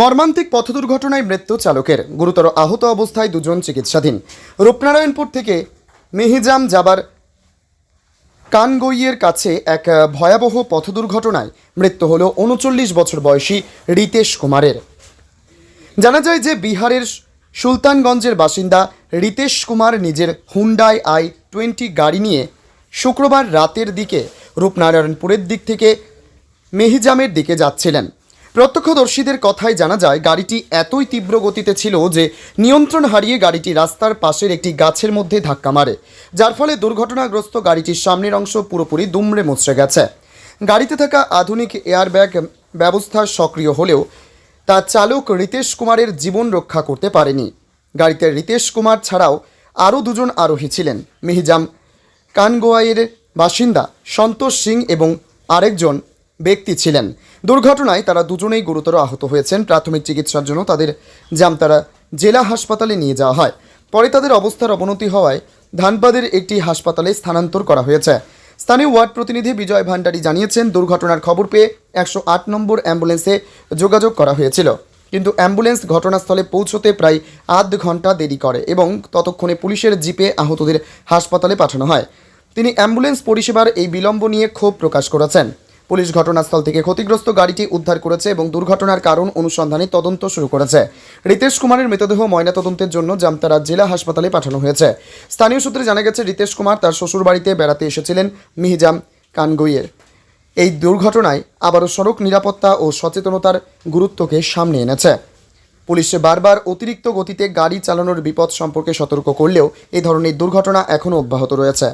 মর্মান্তিক পথ দুর্ঘটনায় মৃত্যু চালকের। গুরুতর আহত অবস্থায় দুজন চিকিৎসাধীন। রূপনারায়ণপুর থেকে মেহিজাম যাবার কানগইয়ের কাছে এক ভয়াবহ পথ দুর্ঘটনায় মৃত্যু হল উনচল্লিশ বছর বয়সী রিতেশ কুমারের। জানা যায় যে বিহারের সুলতানগঞ্জের বাসিন্দা রিতেশ কুমার নিজের হুন্ডাই আই টোয়েন্টি গাড়ি নিয়ে শুক্রবার রাতের দিকে রূপনারায়ণপুরের দিক থেকে মেহিজামের দিকে যাচ্ছিলেন। প্রত্যক্ষদর্শীদের কথায় জানা যায়, গাড়িটি এতই তীব্র গতিতে ছিল যে নিয়ন্ত্রণ হারিয়ে গাড়িটি রাস্তার পাশের একটি গাছের মধ্যে ধাক্কা মারে, যার ফলে দুর্ঘটনাগ্রস্ত গাড়িটির সামনের অংশ পুরোপুরি দুমড়ে মুচড়ে গেছে। গাড়িতে থাকা আধুনিক এয়ারব্যাগ ব্যবস্থা সক্রিয় হলেও তা চালক রিতেশ কুমারের জীবন রক্ষা করতে পারেনি। গাড়িতে রিতেশ কুমার ছাড়াও আরও দুজন আরোহী ছিলেন। মিহিজাম কানগোয়াইয়ের বাসিন্দা সন্তোষ সিং এবং আরেকজন ব্যক্তি ছিলেন। দুর্ঘটনায় তারা দুজনেই গুরুতর আহত হয়েছেন। প্রাথমিক চিকিৎসার জন্য তাদের জামতারা জেলা হাসপাতালে নিয়ে যাওয়া হয়। পরে তাদের অবস্থার অবনতি হওয়ায় ধানবাদের একটি হাসপাতালে স্থানান্তর করা হয়েছে। স্থানীয় ওয়ার্ড প্রতিনিধি বিজয় ভান্ডারী জানিয়েছেন, দুর্ঘটনার খবর পেয়ে একশো আট নম্বর অ্যাম্বুলেন্সে যোগাযোগ করা হয়েছিল। কিন্তু অ্যাম্বুলেন্স ঘটনাস্থলে পৌঁছতে প্রায় আধ ঘণ্টা দেরি করে এবং ততক্ষণে পুলিশের জিপে আহতদের হাসপাতালে পাঠানো হয়। তিনি অ্যাম্বুলেন্স পরিষেবার এই বিলম্ব নিয়ে ক্ষোভ প্রকাশ করেছেন। পুলিশ ঘটনাস্থল থেকে ক্ষতিগ্রস্ত গাড়িটি উদ্ধার করেছে এবং দুর্ঘটনার কারণ অনুসন্ধানে তদন্ত শুরু করেছে। রিতেশ কুমারের মৃতদেহ ময়নাতদন্তের জন্য জামতারা জেলা হাসপাতালে পাঠানো হয়েছে। স্থানীয় সূত্রে জানা গেছে, রিতেশ কুমার তার শ্বশুরবাড়িতে বেড়াতে এসেছিলেন মিহিজাম কানগুইয়ের। এই দুর্ঘটনায় আবারও সড়ক নিরাপত্তা ও সচেতনতার গুরুত্বকে সামনে এনেছে। পুলিশে বারবার অতিরিক্ত গতিতে গাড়ি চালানোর বিপদ সম্পর্কে সতর্ক করলেও এই ধরনের দুর্ঘটনা এখনও অব্যাহত রয়েছে।